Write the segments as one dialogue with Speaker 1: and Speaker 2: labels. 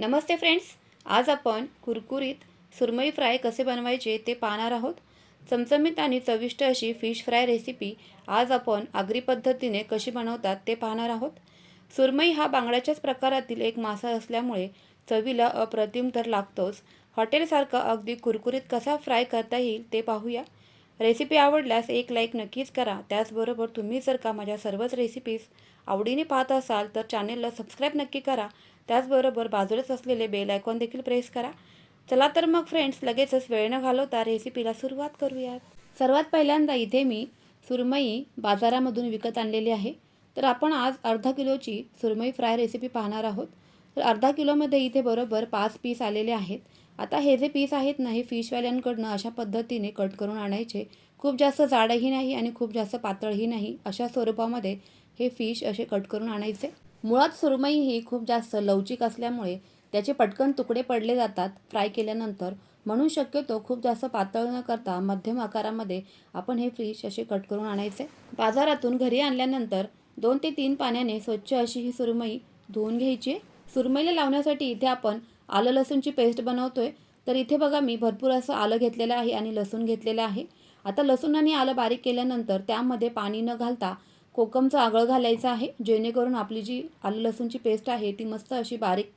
Speaker 1: नमस्ते friends आज आपण कुरकुरीत सुरमई फ्राय कसे बनवायचे ते पाहणार आहोत. चमचमीत आणि चविष्ट अशी फिश फ्राय रेसिपी आज आपण आगरी पद्धतीने कशी बनवतात ते पाहणार आहोत. सुरमई हा बांगड्याच्याच प्रकारातील एक मासा असल्यामुळे चवीला अप्रतिम तर लागतोच. हॉटेलसारखा अगदी कुरकुरीत कसा फ्राय करता येईल ते पाहूया. रेसिपी आवडल्यास एक लाईक नक्कीच करा. त्याचबरोबर तुम्ही जर का माझ्या सर्वच रेसिपीज आवडीने पाहत असाल तर चॅनेलला सबस्क्राईब नक्की करा. त्याचबरोबर बाजूलाच असलेले बेल आयकॉन देखील प्रेस करा. चला तर मग फ्रेंड्स लगेचच वेळ न घालवता रेसिपीला सुरुवात करूयात. सर्वात पहिल्यांदा इथे मी सुरमई बाजारामधून विकत आणलेली आहे. तर आपण आज अर्धा किलोची सुरमई फ्राय रेसिपी पाहणार आहोत. तर अर्धा किलोमध्ये इथे बरोबर पाच पीस आलेले आहेत. आता हे जे पीस आहेत ना हे फिशवाल्यांकडनं अशा पद्धतीने कट करून आणायचे. खूप जास्त जाडही नाही आणि खूप जास्त पातळही नाही. अशा स्वरूपामध्ये हे फिश असे कट करून आणायचे. मुळात सुरमई ही खूप जास्त लवचिक असल्यामुळे त्याचे पटकन तुकडे पडले जातात फ्राय केल्यानंतर. म्हणून शक्यतो खूप जास्त पातळ न करता मध्यम आकारामध्ये आपण हे फिश असे कट करून आणायचे. बाजारातून घरी आणल्यानंतर दोन ते तीन पाण्याने स्वच्छ अशी ही सुरमई धुवून घ्यायची. सुरमईला लावण्यासाठी इथे आपण आलं लसूणची पेस्ट बनवतोय. तर इथे बघा मी भरपूर असं आलं घेतलेलं आहे आणि लसूण घेतलेलं आहे. आता लसूण आणि आलं बारीक केल्यानंतर त्यामध्ये पाणी न घालता कोकमचं आगळ घालायचं आहे जेणेकरून आपली जी आलं लसूणची पेस्ट आहे ती मस्त अशी बारीक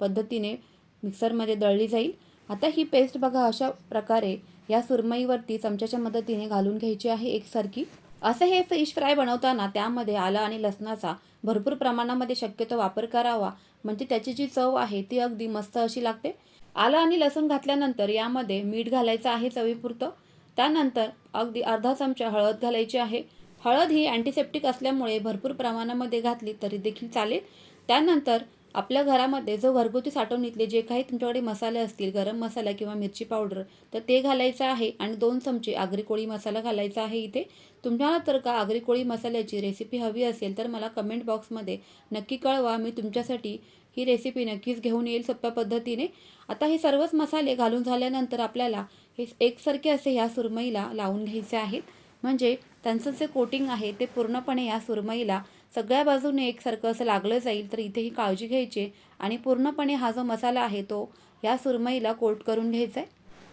Speaker 1: पद्धतीने मिक्सरमध्ये दळली जाईल. आता ही पेस्ट बघा अशा प्रकारे या सुरमईवरती चमच्याच्या मदतीने घालून घ्यायची आहे एकसारखी असं हे फिश फ्राय बनवताना त्यामध्ये आलं आणि लसणाचा भरपूर प्रमाणामध्ये शक्यतो वापर करावा. म्हणजे त्याची जी चव आहे ती अगदी मस्त अशी लागते. आलं आणि लसूण घातल्यानंतर यामध्ये मीठ घालायचं आहे चवीपुरतं. त्यानंतर अगदी अर्धा चमचा हळद घालायची आहे. हळद ही अँटीसेप्टिक असल्यामुळे भरपूर प्रमाणामध्ये घातली तरी देखील चालेल. त्यानंतर आपल्या घरामध्ये जो घरगुती साठवणीतले जे काही तुमच्याकडे मसाले असतील गरम मसाला किंवा मिरची पावडर तर ते घालायचं आहे आणि दोन चमचे आगरी कोळी मसाला घालायचा आहे इथे. तुम्हाला तर का आगरी कोळी मसाल्याची रेसिपी हवी असेल तर मला कमेंट बॉक्समध्ये नक्की कळवा. मी तुमच्यासाठी ही रेसिपी नक्कीच घेऊन येईल सोप्या पद्धतीने. आता हे सर्वच मसाले घालून झाल्यानंतर आपल्याला हे एकसारखे असे ह्या सुरमईला लावून घ्यायचे आहेत. म्हणजे त्यांचं जे कोटिंग आहे ते पूर्णपणे या सुरमईला सगळ्या बाजूने एकसारखं असं लागलं जाईल तर इथे ही काळजी घ्यायची आणि पूर्णपणे हा जो मसाला आहे तो या सुरमईला कोट करून घ्यायचा आहे.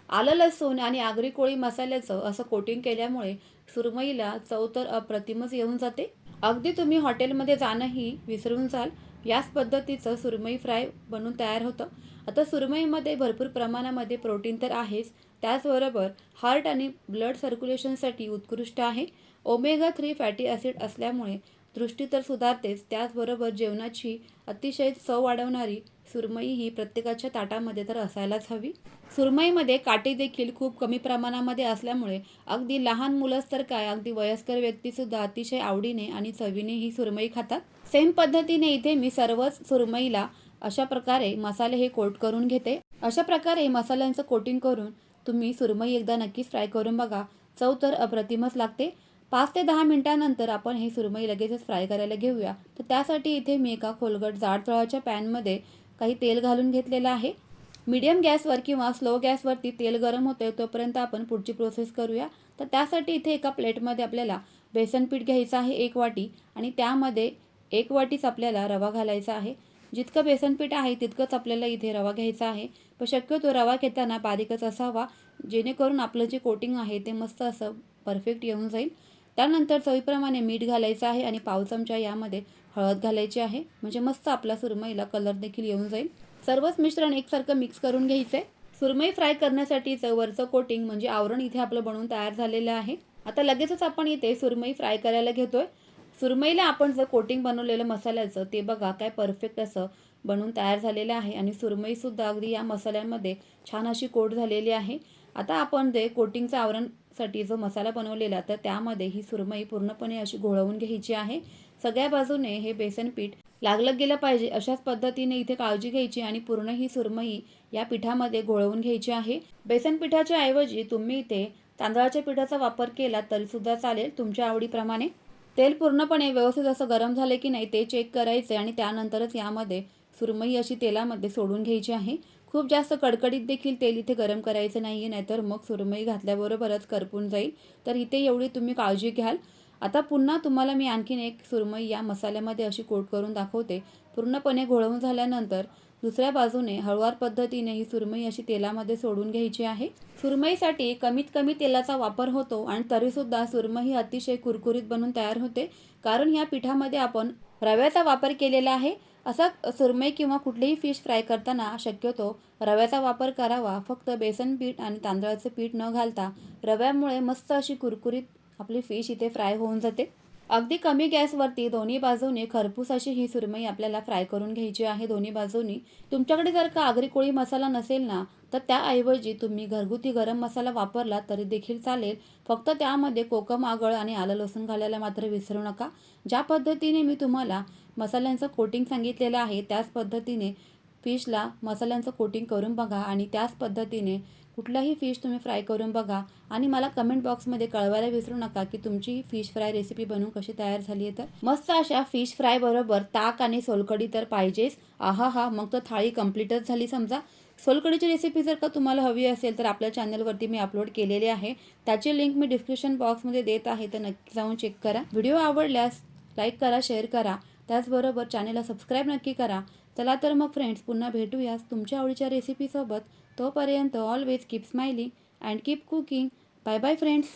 Speaker 1: आलं लसूण आणि आगरी कोळी मसाल्याचं असं कोटिंग केल्यामुळे सुरमईला चव तर अप्रतिमच येऊन जाते. अगदी तुम्ही हॉटेलमध्ये जाणंही विसरून जाल याच पद्धतीचं सुरमई फ्राय बनून तयार होतं. आता सुरमईमध्ये भरपूर प्रमाणामध्ये प्रोटीन तर आहेच. त्याचबरोबर हार्ट आणि ब्लड सर्क्युलेशनसाठी उत्कृष्ट आहे. ओमेगा थ्री फॅटी ॲसिड असल्यामुळे दृष्टी तर सुधारतेच. त्याचबरोबर जेवणाची अतिशय चव वाढवणारी सुरमई ही प्रत्येकाच्या ताटामध्ये तर असायलाच हवी. सुरमईमध्ये काटे देखील खूप कमी प्रमाणामध्ये असल्यामुळे अगदी लहान मुलंच तर काय अगदी वयस्कर व्यक्तीसुद्धा अतिशय आवडीने आणि चवीने ही सुरमई खातात. सेम पद्धतीने इथे मी सर्वच सुरमईला अशा प्रकारे मसाले हे कोट करून घेते. अशा प्रकारे मसाल्यांचं कोटिंग करून तुम्ही सुरमई एकदा नक्कीच फ्राय करून बघा. चव तर अप्रतिमच लागते. पाच ते दहा मिनटानंतर आपण हे सुरमई लगेचच फ्राय करायला घेऊया. तर त्यासाठी इथे मी एका खोलगट जाड तळाच्या पॅनमध्ये काही तेल घालून घेतलेलं आहे. मीडियम गॅसवर किंवा स्लो गॅसवरती तेल गरम होतं तोपर्यंत आपण पुढची प्रोसेस करूया. तर त्यासाठी इथे एका प्लेटमध्ये आपल्याला बेसन पीठ घ्यायचं आहे एक वाटी आणि त्यामध्ये एक वाटीच आपल्याला रवा घालायचा आहे. जितकं बेसनपीठ आहे तितकंच आपल्याला इथे रवा घ्यायचा आहे. पण शक्यतो रवा घेताना बारीकच असावा जेणेकरून आपलं जे कोटिंग आहे ते मस्त असं परफेक्ट येऊन जाईल. त्यानंतर चवीप्रमाणे मीठ घालायचं आहे आणि पाव चमचा यामध्ये हळद घालायची आहे. म्हणजे मस्त आपला सुरमईला कलर देखील येऊन जाईल. सर्वच मिश्रण एकसारखं मिक्स करून घ्यायचं. आहे सुरमई फ्राय करण्यासाठीचं वरचं कोटिंग म्हणजे आवरण इथे आपलं बनवून तयार झालेलं आहे. आता लगेचच आपण इथे सुरमई फ्राय करायला घेतोय. सुरमईला आपण जर कोटिंग बनवलेलं मसाल्याचं ते बघा काय परफेक्ट असं बनवून तयार झालेलं आहे. आणि सुरमईसुद्धा अगदी या मसाल्यांमध्ये छान अशी कोट झालेली आहे. आता आपण ते कोटिंगचं आवरणसाठी जो मसाला बनवलेला तर त्यामध्ये ही सुरमई पूर्णपणे अशी घोळवून घ्यायची आहे. सगळ्या बाजूने हे बेसन पीठ लागलं गेलं पाहिजे अशाच पद्धतीने इथे काळजी घ्यायची आणि पूर्ण ही सुरमई या पिठामध्ये घोळवून घ्यायची आहे. बेसन पिठाच्या ऐवजी तुम्ही इथे तांदळाच्या पिठाचा वापर केला तरीसुद्धा चालेल तुमच्या आवडीप्रमाणे. तेल पूर्णपणे व्यवस्थित असं गरम झाले की नाही ते चेक करायचे आणि त्यानंतरच यामध्ये सुरमई अशी तेलामध्ये सोडून घ्यायची आहे. खूप जास्त कडकडीत देखील तेल इथे गरम करायचं नाही आहे नाहीतर मग सुरमई घातल्याबरोबरच करपून जाईल. तर इथे एवढी तुम्ही काळजी घ्याल. आता पुन्हा तुम्हाला मी आणखीन एक सुरमई या मसाल्यामध्ये अशी कोट करून दाखवते. पूर्णपणे घोळवून झाल्यानंतर दुसऱ्या बाजूने हळुवार पद्धतीने ही सुरमई अशी तेलामध्ये सोडून घ्यायची आहे. सुरमईसाठी कमीत कमी तेलाचा वापर होतो आणि तरीसुद्धा सुरमई ही अतिशय कुरकुरीत बनून तयार होते. कारण या पिठामध्ये आपण रव्याचा वापर केलेला आहे. असा सुरमई किंवा कुठलीही फिश फ्राय करताना शक्यतो रव्याचा वापर करावा. फक्त बेसन पीठ आणि तांदळाचं पीठ न घालता रव्यामुळे मस्त अशी कुरकुरीत आपली फिश इथे फ्राय होऊन जाते. अगदी कमी गॅसवरती दोन्ही बाजूने खरपूसाची ही सुरमई आपल्याला फ्राय करून घ्यायची आहे. दोन्ही बाजूनी तुमच्याकडे जर का आगरी कोळी मसाला नसेल ना तर त्याऐवजी तुम्ही घरगुती गरम मसाला वापरला तरी देखील चालेल. फक्त त्यामध्ये कोकम आगळ आणि आलं लसूण घालायला मात्र विसरू नका. ज्या पद्धतीने मी तुम्हाला मसाल्यांचं कोटिंग सांगितलेलं आहे त्याच पद्धतीने फिशला मसाल्यांचं कोटिंग करून बघा आणि त्याच पद्धतीने कुठलाही फिश तुम्ही फ्राय करून बघा आणि मला कमेंट बॉक्समध्ये कळवायला विसरू नका की तुमची ही फिश फ्राय रेसिपी बनवून कशी तयार झाली आहे तर. मस्त अशा फिश फ्राय बरोबर ताक आणि सोलकडी तर पाहिजेच. आहा हा मग तर थाळी कम्प्लीटच झाली समजा. सोलकडीची रेसिपी जर का तुम्हाला हवी असेल तर आपल्या चॅनलवरती मी अपलोड केलेली आहे. त्याची लिंक मी डिस्क्रिप्शन बॉक्समध्ये देत आहे तर नक्की जाऊन चेक करा. व्हिडिओ आवडल्यास लाईक करा शेअर करा. त्याचबरोबर चॅनलला सबस्क्राईब नक्की करा. चला तर मग फ्रेंड्स पुन्हा भेटूयास तुमच्या आवडीच्या रेसिपीसोबत तोपर्यंत always keep smiling and keep cooking bye bye friends